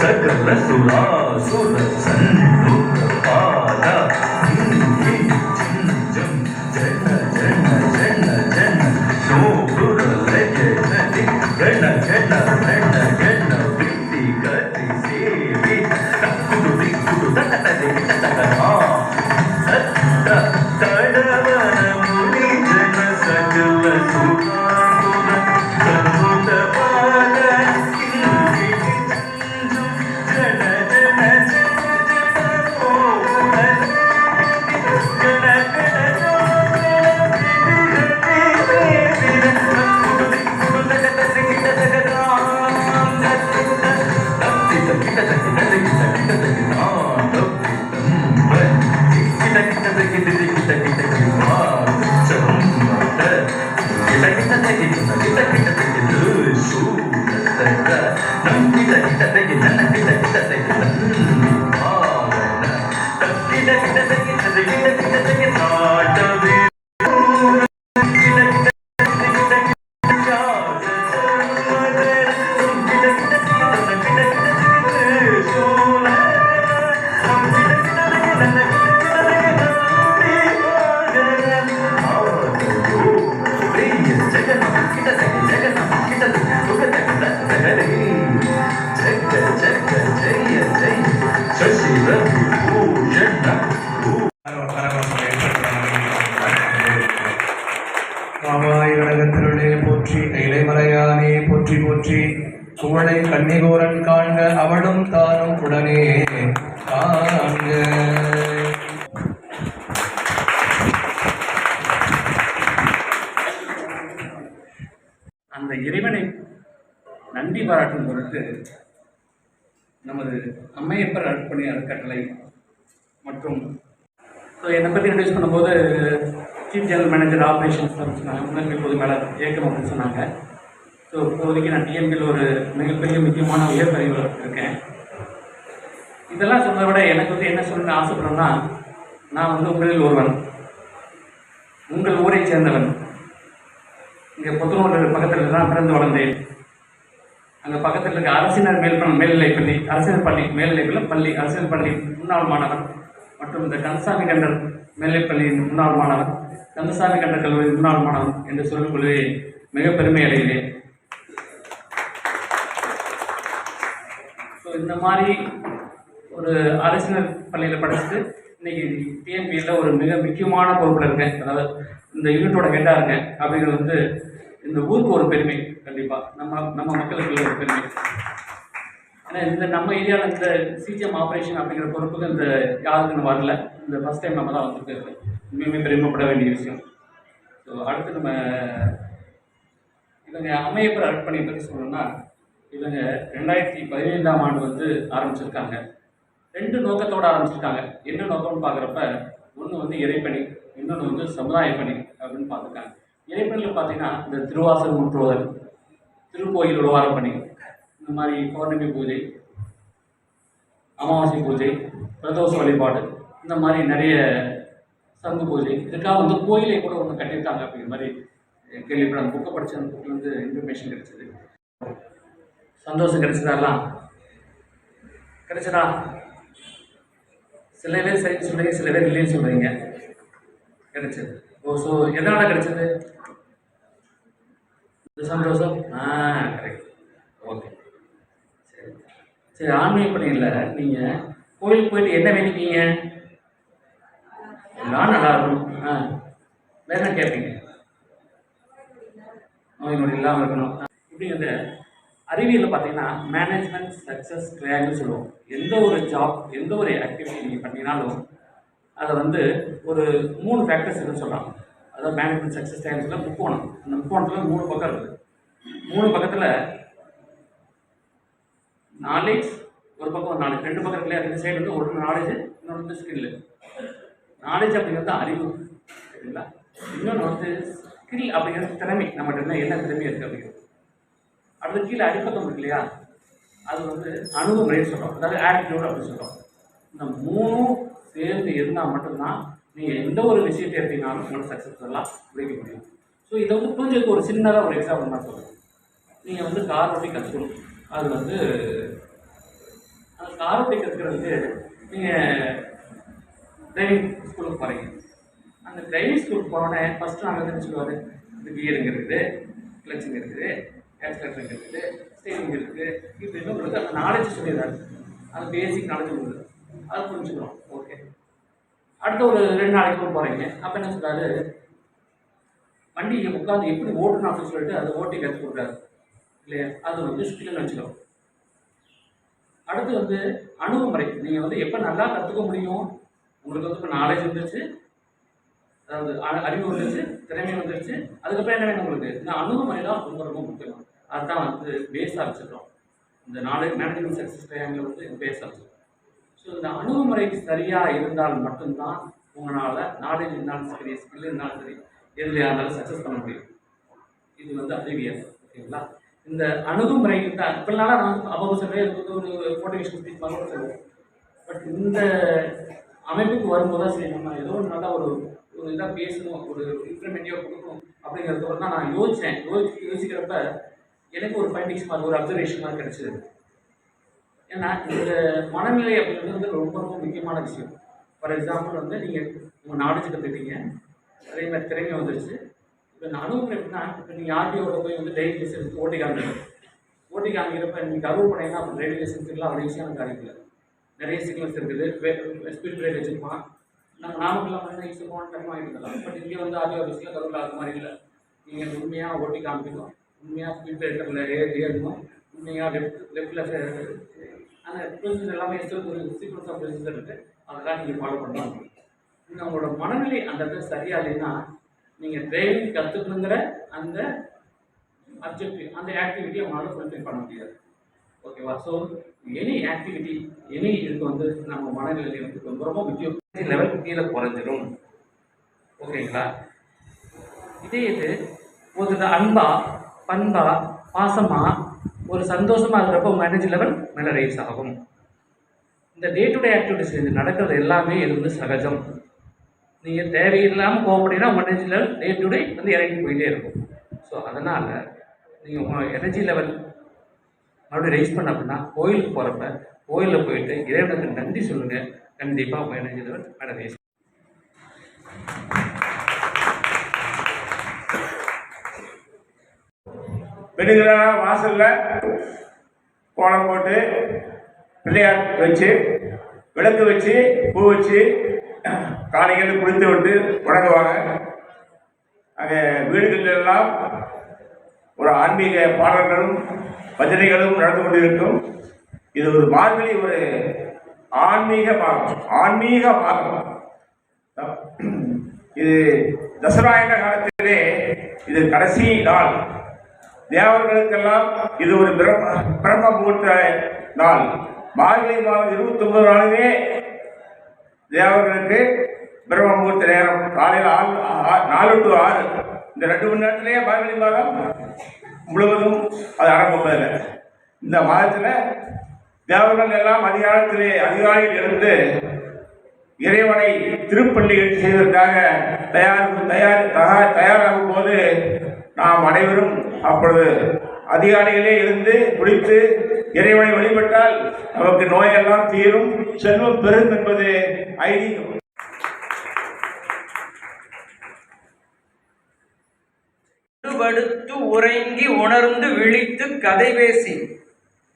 సకల సురా సుర సంధు அந்த இறைவனை நன்றி பாராட்டும் பொருட்டு நமது அம்மையப்பர் அர்ப்பணி அறக்கட்டளை மற்றும் ஸோ என்னை பற்றி இன்ட்ரடியூஸ் பண்ணும்போது சீஃப் ஜெனரல் மேனேஜர் ஆப்ரேஷன்ஸ் சொன்னாங்க. முதன்மை பொது மேலே இயக்கம் அப்படின்னு சொன்னாங்க. ஸோ இப்போதைக்கு நான் டிஎம்பியில் ஒரு மிகப்பெரிய முக்கியமான உயர் பதவியில் இருக்கேன். இதெல்லாம் சொன்னதை விட எனக்கு வந்து என்ன சொல்லணும்னு ஆசைப்படுறேன்னா நான் வந்து உங்களில் ஒருவன். உங்கள் ஊரைச் சேர்ந்தவன். இங்கே புத்தனூர் பக்கத்தில் தான் பிறந்து வளர்ந்தேன். அங்கே பக்கத்தில் இருக்க அரசினர் மேல் மேல்நிலை பள்ளி அரசினர் பள்ளி மேல்நிலைப்பள்ளி பள்ளி அரசினர் பள்ளி முன்னாள் மாணவர் மற்றும் இந்த கந்தசாமி கண்டர் மேல்நிலை பள்ளியின் முன்னாள் மாணவர் கந்தசாமி கண்டர் கல்லூரி முன்னாள் மாணவர் என்று சொல்லிக் கொள்வதை மிக பெருமை அடைகிறேன். ஸோ இந்த மாதிரி ஒரு அரசினர் பள்ளியில் படிச்சுட்டு இன்னைக்கு டிஎம்பியில் ஒரு மிக முக்கியமான பொறுப்பில் இருக்கேன். அதாவது இந்த யூனிட்டோட ஹெட்டாக இருக்கேன். அப்படிங்கிறது வந்து இந்த ஊருக்கு ஒரு பெருமை கண்டிப்பாக நம்ம நம்ம மக்களுக்கு ஒரு பெருமை. ஏன்னா இந்த நம்ம ஏரியாவில் இந்த சிஜிஎம் ஆப்ரேஷன் அப்படிங்கிற பொறுப்புக்கு இந்த யாருக்குன்னு வரல. இந்த ஃபஸ்ட் டைம் நம்ம தான் வந்துருக்கிறது. உண்மையுமே பெருமைப்பட வேண்டிய விஷயம். ஸோ அடுத்து நம்ம இவங்க அம்மையப்பர் அர்ப்பணி பற்றி சொல்லணும்னா இவங்க ரெண்டாயிரத்தி பதினைந்தாம் ஆண்டு வந்து ஆரம்பிச்சிருக்காங்க. ரெண்டு நோக்கத்தோடு ஆரம்பிச்சிருக்காங்க. என்ன நோக்கம்னு பார்க்குறப்ப ஒன்று வந்து இறைப்பணி இன்னொன்று வந்து சமுதாய பணி அப்படின்னு பார்த்துருக்காங்க. இறைப்பணியில் பார்த்தீங்கன்னா இந்த திருவாசல் முற்றுவதல் திருக்கோயில் உழவார பணி இந்த மாதிரி பௌர்ணமி பூஜை அமாவாசை பூஜை பிரதோஷ வழிபாடு இந்த மாதிரி நிறைய சங்கு பூஜை இதுக்காக வந்து கோயிலை கூட ஒன்று கட்டியிருக்காங்க அப்படிங்கிற மாதிரி கேள்விப்பட புக்கை படித்த அந்த புக்கில் வந்து இன்ஃபர்மேஷன் கிடைச்சிது. சந்தோஷம் கிடைச்சதெல்லாம் கிடைச்சதா? சில பேர் சரின்னு சொல்றீங்க சில பேர் இல்லைன்னு சொல்றீங்க. கிடைச்சது. ஓ ஸோ எதனால் கிடைச்சது? சந்தோஷம் ஆ கரெக்ட் ஓகே சரி. சரி ஆன்மீக பணியில் நீங்கள் கோயிலுக்கு போயிட்டு என்ன வேண்டிப்பீங்க எல்லாம் நல்லா இருக்கணும் ஆ. வேற என்ன கேட்பீங்க நோய் நொடி இல்லாமல் இருக்கணும் இப்படி வந்து அறிவியலில் பார்த்தீங்கன்னா மேனேஜ்மெண்ட் சக்ஸஸ் ட்ரையாங்கன்னு சொல்லுவோம். எந்த ஒரு ஜாப் எந்த ஒரு ஆக்டிவிட்டி நீங்கள் பண்ணினாலும் அதை வந்து ஒரு மூணு ஃபேக்டர்ஸ் இருக்குன்னு சொல்கிறாங்க அதாவது மேனேஜ்மெண்ட் சக்ஸஸ் ட்ரையாங்கில் முக்கோணம். அந்த முக்கோணத்தில் மூணு பக்கம் இருக்குது மூணு பக்கத்தில் நாலேஜ் ஒரு பக்கம் ஒரு நாலேஜ் ரெண்டு பக்கம் இருக்குல்லையா? ரெண்டு சைடு வந்து ஒரு நாலேஜ் இன்னொரு வந்து ஸ்கில் நாலேஜ் அப்படிங்கிறது அறிவு. சரிங்களா? இன்னொன்று வந்து ஸ்கில் அப்படிங்கிறது திறமை. நம்மகிட்ட என்ன திறமை இருக்குது அப்படிங்கிறது. அடுத்து கீழே அடிப்பக்கம் இருக்கு இல்லையா? அது வந்து அணுகுமுறைன்னு சொல்கிறோம் அதாவது ஆட்டிடியூட் அப்படின்னு சொல்கிறோம் இந்த மூணும் சேர்ந்து இருந்தால் மட்டும்தான் நீங்கள் எந்த ஒரு விஷயத்தை எடுத்தீங்கனாலும் உங்களோட சக்ஸஸ்ஃபுல்லாக முடிக்க முடியும். ஸோ இதை வந்து புரிஞ்சதுக்கு ஒரு சின்னதாக ஒரு எக்ஸாம்பிள் தான் சொல்லுங்கள் நீங்கள் வந்து கார் ஓட்டி கற்றுக்கணும் அது வந்து அந்த கார் ஓட்டி கற்றுக்கிறதுக்கு நீங்கள் டிரைவிங் ஸ்கூலுக்கு போகிறீங்க அந்த டிரைவிங் ஸ்கூலுக்கு போனோடனே ஃபஸ்ட்டு நாங்கள் என்ன சொல்லுவார் இந்த கியருங்க இருக்குது கிளச்சிங்க இருக்குது. ஆக்சிலேட்டருங்க இருக்குது ஸ்டேரிங் இருக்குது இப்படின்னு உங்களுக்கு அந்த நாலேஜ் சொல்லிடுறாரு. அந்த பேசிக் நாலேஜ் உங்களுக்கு அது புரிஞ்சுக்கிறோம். ஓகே அடுத்த ஒரு ரெண்டு நாளைக்கு போகிறீங்க அப்போ என்ன சொல்கிறாரு வண்டியை உட்காந்து எப்படி ஓட்டணும் அப்படின்னு சொல்லிட்டு அதை ஓட்டி கற்றுக் கொடுக்குறாரு. இல்லையா? அது வந்து ஸ்கில்னு வச்சுக்கிறோம் அடுத்து வந்து அணுகுமுறை. நீங்கள் வந்து எப்போ நல்லா கற்றுக்க முடியும்? உங்களுக்கு வந்து இப்போ நாலேஜ் வந்துருச்சு. அதாவது அறிவு வந்துருச்சு திறமை வந்துருச்சு. அதுக்கப்புறம் என்ன வேணும் உங்களுக்கு? இந்த அணுகுமுறை தான் ரொம்ப ரொம்ப முக்கியம். அதுதான் வந்து பேஸாக வச்சுருக்கோம் இந்த நாலேஜ் மேனேஜ்மெண்ட் சக்ஸஸ் ட்ரையாங்கில் வந்து பேஸாக வச்சுருக்கோம் ஸோ இந்த அணுகுமுறை சரியாக இருந்தால் மட்டும்தான் உங்களால் நாலேஜ் இருந்தாலும் சரி ஸ்கில் இருந்தாலும் சரி எதுலையாக இருந்தாலும் சக்ஸஸ் பண்ண முடியும். இது வந்து அறிவியல் ஓகேங்களா? இந்த அணுகுமுறை தான் இப்போனால நான் அப்போ சொல்கிறேன் இது வந்து ஒரு மோட்டிவேஷன் ஸ்பீச் பண்ண சொல்லுவோம் பட் இந்த அமைப்புக்கு வரும்போது சரி நம்ம ஏதோ ஒரு நல்ல ஒரு ஒரு இதாக பேசணும் ஒரு இன்ஃபர்மேட்டிவாக கொடுக்கணும் அப்படிங்கிறத தான் நான் யோசித்தேன் யோசி யோசிக்கிறப்ப எனக்கு ஒரு ஃபைண்டிங்ஸ் மாதிரி ஒரு அப்சர்வேஷன் மாதிரி கிடச்சிது. ஏன்னா இந்த மனநிலை அப்படிங்கிறது வந்து ரொம்ப ரொம்ப முக்கியமான விஷயம். ஃபார் எக்ஸாம்பிள் வந்து நீங்கள் உங்கள் நாலேஜ் கற்றுக்கிட்டீங்க அதே மாதிரி திறமை வந்துருச்சு. இப்போ இந்த அனுபவம் எப்படின்னா இப்போ நீங்கள் ஆர்டிஓட போய் வந்து டெய்லி லைசன்ஸ் ஓட்டி காமிக்கிறோம் ஓட்டி காமிக்கிறப்ப நீங்கள் கருவு பண்ணீங்கன்னா அப்போ டிரைவிங் லைசன்ஸுக்குலாம் அவ்வளோ ஈஸியான காரியம் இல்லை நிறைய சிக்னல்ஸ் இருக்குது. ஸ்பீட் பிரேக் வச்சுருப்பான். நம்ம நாமக்கல்லாம் வந்து ஈஸி போன டைம் ஆகிட்டு பட் இங்கே வந்து ஆர்டிஓ ஆஃபீஸில் கருவில் அது மாதிரி இல்லை. நீங்கள் உண்மையாக ஓட்டி காமிக்கணும். உண்மையாக ஸ்பீட் பிரேக்கரில் ஏறி ஏறணும்? உண்மையாக லெஃப்ட் லெஃப்டில் அந்த ப்ரொசீஜர் எல்லாமே ஒரு சீக்வன்ஸ் ஆஃப் ப்ரொசீஜர் இருக்குது அதெல்லாம் நீங்கள் ஃபாலோ பண்ணலாம். இன்னும் உங்களோட மனநிலை அந்த இடத்துல சரியா இல்லைன்னா நீங்கள் டிரைவிங் கற்றுக்கணுங்கிற அந்த அப்ஜெக்டிவ் அந்த ஆக்டிவிட்டியை உங்களால் ஃபுல்ஃபில் பண்ண முடியாது. ஓகேவா ஸோ எனி ஆக்டிவிட்டி எனி இதுக்கு வந்து நம்ம மனநிலை வந்து ரொம்ப ரொம்ப முக்கியம் லெவல் கீழே குறைஞ்சிடும் ஓகேங்களா இதே இது ஒரு அன்பா பண்பா பாசமா ஒரு சந்தோஷமா இருக்கிறப்ப உங்கள் எனர்ஜி லெவல் மேலே ரைஸ் ஆகும். இந்த டே டு டே ஆக்டிவிட்டிஸ் இது நடக்கிறது எல்லாமே இது வந்து சகஜம். நீங்கள் தேவையில்லாமல் கோவப்பட்டீங்கன்னா உங்கள் energy level day to day வந்து இறங்கி போயிட்டே இருக்கும். ஸோ அதனால் நீங்கள் உங்கள் எனர்ஜி லெவல் மறுபடியும் ரைஸ் பண்ண அப்படின்னா கோயிலுக்கு போகிறப்ப கோயிலில் போயிட்டு இறைவனுக்கு நன்றி சொல்லுங்கள் கண்டிப்பாக உங்கள் எனர்ஜி லெவல் மேலே ரைஸ் வெடுங்களா வாசல்ல கோலம் போட்டு பிள்ளையார் வச்சு விளக்கு வச்சு பூ வச்சு காலைகளில் குளித்து விட்டு வணங்குவாங்க. அங்கே வீடுகளில் எல்லாம் ஒரு ஆன்மீக பாடல்களும் பஜனைகளும் நடந்து கொண்டிருக்கும். இது ஒரு மார்கழி ஒரு ஆன்மீக பாகம் ஆன்மீக பாகம். இது தசராயண காலத்திலே இது கடைசி நாள். தேவர்களுக்கெல்லாம் இது ஒரு பிரம்ம பிரம்ம முகூர்த்த நாள். மார்கழி மாதம் இருபத்தி ஒன்பது நாளுமே தேவர்களுக்கு பிரம்ம முகூர்த்த நேரம். காலையில் ஆறு நாலு டு ஆறு. இந்த ரெண்டு மணி நேரத்திலேயே மார்கழி மாதம் முழுவதும் அது அடங்குவதில்லை இந்த மாதத்தில் தேவர்கள் எல்லாம் அதிகாலத்திலே அதிகாலையில் இருந்து இறைவனை திருப்பள்ளிகள் செய்வதற்காக தயார் தயார் தகா- தயாராகும் போது நாம் அனைவரும் அப்பொழுது அதிகாலையிலே இருந்து குளித்து இறைவனை வழிபட்டால் நமக்கு நோயெல்லாம் தீரும். செல்வம் பெறும் என்பது ஐதீகம். படுத்து உறங்கி உணர்ந்து விழித்து கதை பேசி.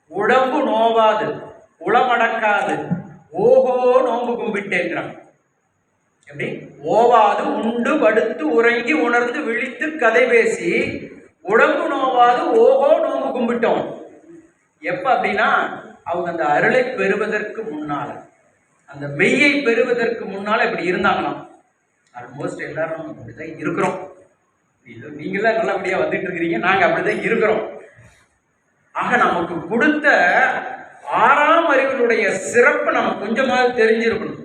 உடம்பு நோவாது உளமடக்காது. ஓஹோ நோம்பு கும்பிட்டேங்கிறான். எப்படி? ஓவாது உண்டு படுத்து உறங்கி உணர்ந்து விழித்து கதை பேசி உடம்பு நோவாது ஓகோ நோம்பு கும்பிட்டோம். எப்ப அப்படின்னா அவங்க அந்த அருளை பெறுவதற்கு முன்னால. அந்த மெய்யை பெறுவதற்கு முன்னால இப்படி இருந்தாங்களாம். ஆல்மோஸ்ட் எல்லாரும் அப்படிதான் இருக்கிறோம். இது நீங்களாம் நல்லபடியாக வந்துட்டு இருக்கிறீங்க நாங்கள் அப்படிதான் இருக்கிறோம். ஆக நமக்கு கொடுத்த ஆறாம் அறிவினுடைய சிறப்பு நம்ம கொஞ்சமாவது தெரிஞ்சிருக்கணும்.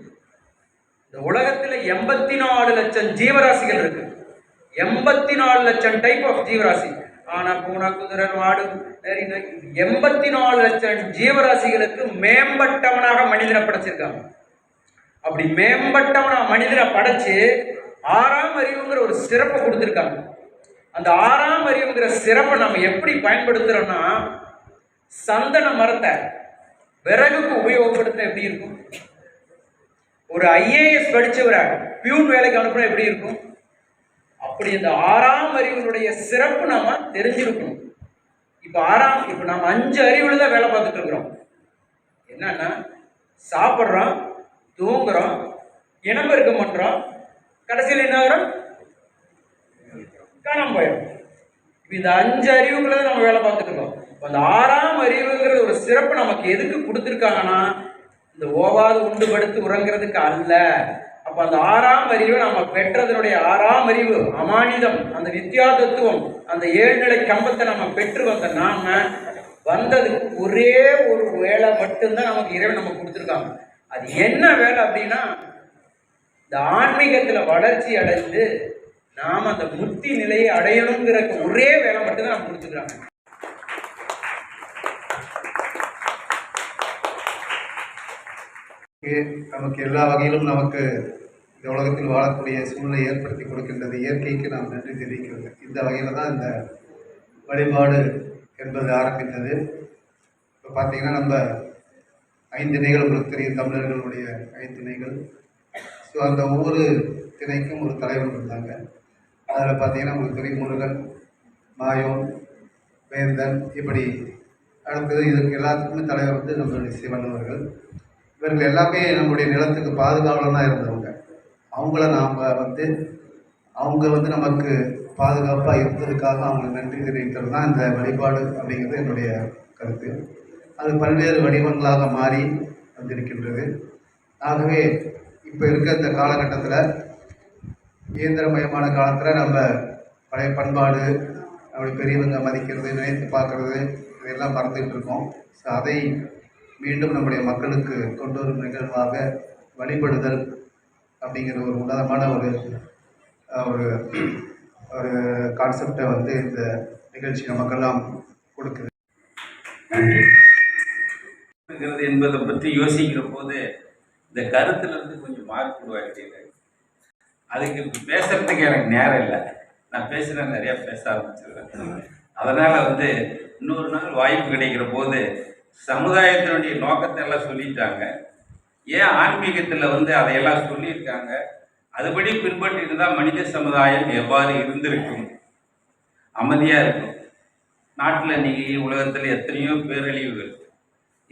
இந்த உலகத்தில் எண்பத்தி நாலு லட்சம் ஜீவராசிகள் இருக்குது எண்பத்தி நாலு லட்சம் டைப் ஆஃப் ஜீவராசி. ஆனா பூனா குதிரை மாடு எண்பத்தி நாலு லட்சம் ஜீவராசிகளுக்கு மேம்பட்டவனாக மனிதனை படைச்சிருக்காங்க. அப்படி மேம்பட்டவனா மனிதனை படைச்சு ஆறாம் அறிவுங்கிற ஒரு சிறப்பை கொடுத்துருக்காங்க. அந்த ஆறாம் அறிவுங்கிற சிறப்பை நம்ம எப்படி பயன்படுத்துறோம்னா சந்தன மரத்தை விறகுக்கு உபயோகப்படுத்த எப்படி இருக்கும்? ஒரு ஐஏஎஸ் படிச்சவரை பியூன் வேலைக்கு அனுப்புனா எப்படி இருக்கும்? அப்படி இந்த ஆறாம் அறிவினுடைய சிறப்பு நாம தெரிஞ்சிருக்கணும். இப்ப ஆறாம் இப்ப நாம அஞ்சு அறிவுல தான் வேலை பார்த்துட்டு இருக்கிறோம். என்னன்னா சாப்பிட்றோம் தூங்குறோம் இனப்பெருக்கம் பண்றோம் கடைசியில் என்ன ஆகுறோம் காணாம போயிடும். இப்போ இந்த அஞ்சு அறிவுகளை தான் நம்ம வேலை பார்த்துட்டு இருக்கோம். அந்த ஆறாம் அறிவுங்கிறது ஒரு சிறப்பு நமக்கு எதுக்கு கொடுத்துருக்காங்கன்னா இந்த ஓவாது உண்டு படுத்து உறங்குறதுக்கு அல்ல. அப்ப அந்த ஆறாம் அறிவு நம்ம பெற்றதனுடைய ஆறாம் அறிவு அமானிதம் அந்த வித்யா தத்துவம் அந்த ஏழ்நிலை கம்பத்தை நம்ம பெற்று வந்த நாம வந்ததுக்கு ஒரே ஒரு வேலை மட்டும்தான் நமக்கு இறைவன் நமக்கு கொடுத்துருக்காங்க. அது என்ன வேலை அப்படின்னா இந்த ஆன்மீகத்துல வளர்ச்சி அடைந்து நாம் அந்த முக்தி நிலையை அடையணுங்கிற ஒரே வேலை மட்டும்தான் நம்ம கொடுத்துருக்காங்க. நமக்கு எல்லா வகையிலும் நமக்கு இந்த உலகத்தில் வாழக்கூடிய சூழ்நிலை ஏற்படுத்தி கொடுக்கின்றது. இயற்கைக்கு நாம் நன்றி தெரிவிக்கிறது. இந்த வகையில் தான் இந்த வழிபாடு என்பது ஆரம்பித்தது. இப்போ பார்த்தீங்கன்னா நம்ம ஐந்து திணைகள் உங்களுக்கு தெரியும். தமிழர்களுடைய ஐந்து திணைகள் ஸோ அந்த ஒவ்வொரு திணைக்கும் ஒரு தலைவர் இருந்தாங்க. அதில் பார்த்தீங்கன்னா உங்களுக்கு தெரியும் முருகன் மாயோன் வேந்தன் இப்படி. அடுத்தது இதுக்கு எல்லாத்துக்குமே தலைவர் வந்து நம்மளுடைய சிவன் அவர்கள். இவர்கள் எல்லாமே நம்முடைய நிலத்துக்கு பாதுகாவலனாக இருந்தவங்க. அவங்கள நாம் வந்து அவங்க வந்து நமக்கு பாதுகாப்பாக இருந்ததுக்காக அவங்களுக்கு நன்றி தெரிவிக்கிறது தான் இந்த வழிபாடு அப்படிங்கிறது என்னுடைய கருத்து. அது பல்வேறு வடிவங்களாக மாறி வந்திருக்கின்றது. ஆகவே இப்போ இருக்க இந்த காலகட்டத்தில் இயந்திரமயமான காலத்தில் நம்ம பழைய பண்பாடு அப்படி பெரியவங்க மதிக்கிறது நினைத்து பார்க்குறது இதெல்லாம் மறந்துகிட்டு இருக்கோம் ஸோ அதை மீண்டும் நம்முடைய மக்களுக்கு கொண்டு வரும் நிகழ்வாக வழிபடுதல் அப்படிங்கிற ஒரு உன்னதமான ஒரு ஒரு ஒரு கான்செப்டை வந்து இந்த நிகழ்ச்சி நமக்கெல்லாம் கொடுக்குது. என்பதை பற்றி யோசிக்கிற போது இந்த கருத்துல இருந்து கொஞ்சம் மார்க் அதுக்கு பேசுறதுக்கு எனக்கு நேரம் இல்லை. நான் பேசுகிறேன் நிறைய பேச ஆரம்பிச்சிருக்கேன் அதனால வந்து இன்னொரு நாள் வாய்ப்பு கிடைக்கிற போது சமுதாயத்தினுடைய நோக்கத்தை எல்லாம் சொல்லிட்டாங்க. ஏன் ஆன்மீகத்தில் வந்து அதையெல்லாம் சொல்லியிருக்காங்க? அதுபடி பின்பற்றிட்டு தான் மனித சமுதாயம் எவ்வாறு இருந்திருக்கும்? அமைதியாக இருக்கும். நாட்டில் இன்னைக்கு உலகத்தில் எத்தனையோ பேரழிவுகள்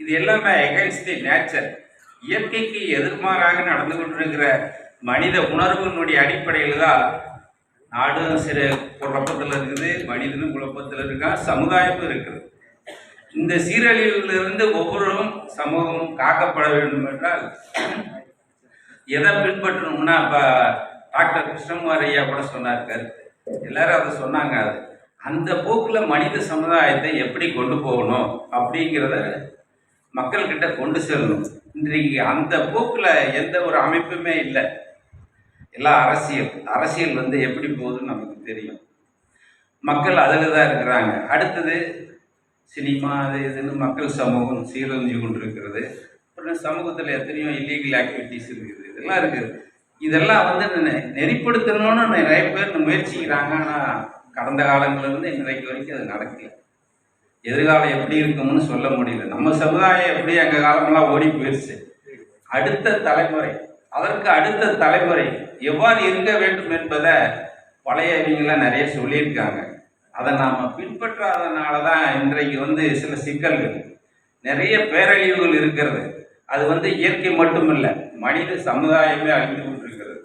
இது எல்லாமே எகைன்ஸ்ட் தி நேச்சர் இயற்கைக்கு எதிர்மாறாக நடந்து கொண்டிருக்கிற மனித உணர்வுகளுடைய அடிப்படையில் தான் நாடும் சில குழப்பத்தில் இருக்குது மனிதனும் குழப்பத்தில் இருக்கான் சமுதாயமும் இருக்குது. இந்த சீரழிவிலிருந்து ஒவ்வொருவரும் சமூகமும் காக்கப்பட வேண்டும் என்றால் எதை பின்பற்றணும்னா இப்போ டாக்டர் கிருஷ்ணகுமார் ஐயா கூட சொன்னார் கருத்து. எல்லாரும் அதை சொன்னாங்க அது. அந்த போக்கில் மனித சமுதாயத்தை எப்படி கொண்டு போகணும் அப்படிங்கிறத மக்கள்கிட்ட கொண்டு செல்லணும். இன்றைக்கு அந்த போக்கில் எந்த ஒரு அமைப்புமே இல்லை. எல்லாம் அரசியல் அரசியல் வந்து எப்படி போகுதுன்னு நமக்கு தெரியும். மக்கள் அதில் தான் இருக்கிறாங்க. அடுத்தது சினிமா அது இதுன்னு மக்கள் சமூகம் சீரழிஞ்சு கொண்டிருக்கிறது. அப்புறம் சமூகத்தில் எத்தனையோ இல்லீகல் ஆக்டிவிட்டிஸ் இருக்குது. இதெல்லாம் இருக்குது இதெல்லாம் வந்து நெ- நெறிப்படுத்தணும்னு நிறைய பேர் முயற்சிக்கிறாங்க. ஆனால் கடந்த காலங்கள்லேருந்து இன்றைக்கு வரைக்கும் அது நடக்கல. எதிர்காலம் எப்படி இருக்கும்னு சொல்ல முடியல. நம்ம சமுதாயம் எப்படி எங்கள் காலமெல்லாம் ஓடி போயிடுச்சு அடுத்த தலைமுறை அதற்கு அடுத்த தலைமுறை எவ்வாறு இருக்க வேண்டும் என்பதை பழைய இவங்களாம் நிறைய சொல்லியிருக்காங்க. அதை நாம் பின்பற்றாதனால தான் இன்றைக்கு வந்து சில சிக்கல்கள். நிறைய பேரழிவுகள் இருக்கிறது. அது வந்து இயற்கை மட்டும் இல்லை மனித சமுதாயமே அழிந்து கொண்டிருக்கிறது.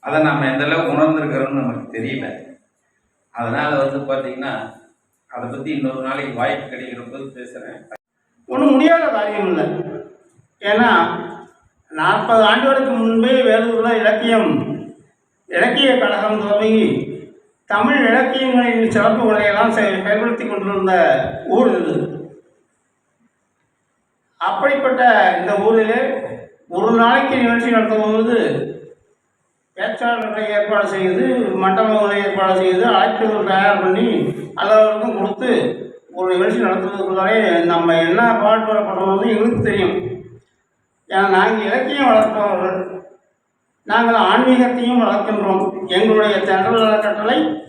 அதை நாம் எந்த அளவுக்கு உணர்ந்திருக்கிறோம்னு நமக்கு தெரியல. அதனால் வந்து பார்த்தீங்கன்னா அதை பற்றி இன்னொரு நாளைக்கு வாய்ப்பு கிடைக்கிற போது பேசுகிறேன் ஒன்றும் முடியாத காரியம் இல்லை. ஏன்னா நாற்பது ஆண்டுகளுக்கு முன்பே வேலூரில் இலக்கியம் இலக்கிய கழகம் தொடங்கி தமிழ் இலக்கியங்களின் சிறப்புகளை எல்லாம் செயல்படுத்தி கொண்டிருந்த ஊர் இது. அப்படிப்பட்ட இந்த ஊரிலே ஒரு நாளைக்கு நிகழ்ச்சி நடத்தும்போது பேச்சாளர்களை ஏற்பாடு செய்து மண்டபங்களை ஏற்பாடு செய்து அழைப்புகள் தயார் பண்ணி எல்லாருக்கும் கொடுத்து ஒரு நிகழ்ச்சி நடத்துவதற்குள்ளாலே நம்ம என்ன பாடுபடப்படுறது எங்களுக்கு தெரியும். ஏன்னா நாங்கள் இலக்கியம் வளர்ப்பவர்கள் நாங்கள் ஆன்மீகத்தையும் வளர்க்கின்றோம். எங்களுடைய தென்றல் அறக்கட்டளை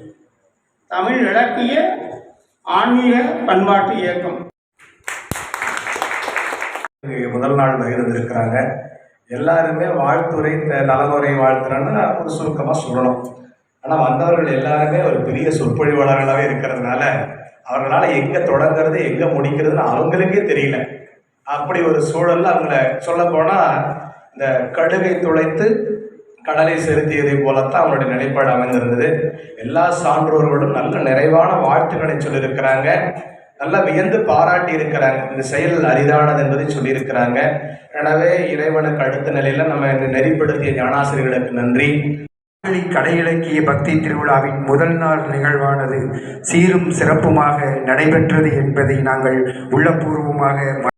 தமிழ் இலக்கிய ஆன்மீக பண்பாட்டு இயக்கம். முதல் நாள் பகிர்ந்திருக்கிறாங்க எல்லாருமே வாழ்த்துறை த- நலமுறை ஒரு சுருக்கமாக சொல்லணும். ஆனால் வந்தவர்கள் எல்லாருமே ஒரு பெரிய சொற்பொழிவாளர்களாகவே இருக்கிறதுனால அவர்களால் எங்கே தொடங்குறது எங்கே முடிக்கிறதுன்னு அவங்களுக்கே தெரியல. அப்படி ஒரு சூழலில் அவங்கள சொல்ல போனால் இந்த கடுகை துளைத்து கடலை செலுத்தியதை போலத்தான் அவனுடைய நிலைப்பாடு அமைந்திருந்தது. எல்லா சான்றோர்களும் நல்ல நிறைவான வாழ்த்துக்களை சொல்லியிருக்கிறாங்க. நல்லா வியந்து பாராட்டி இருக்கிறாங்க இந்த செயல் அரிதானது என்பதை சொல்லியிருக்கிறாங்க. எனவே இறைவனுக்கு அடுத்த நிலையில நம்ம இந்த நெறிப்படுத்திய ஞானாசிரியர்களுக்கு நன்றி. மார்கழி கடை இலக்கிய பக்தி திருவிழாவின் முதல் நாள் நிகழ்வானது சீரும் சிறப்புமாக நடைபெற்றது என்பதை நாங்கள் உள்ளபூர்வமாக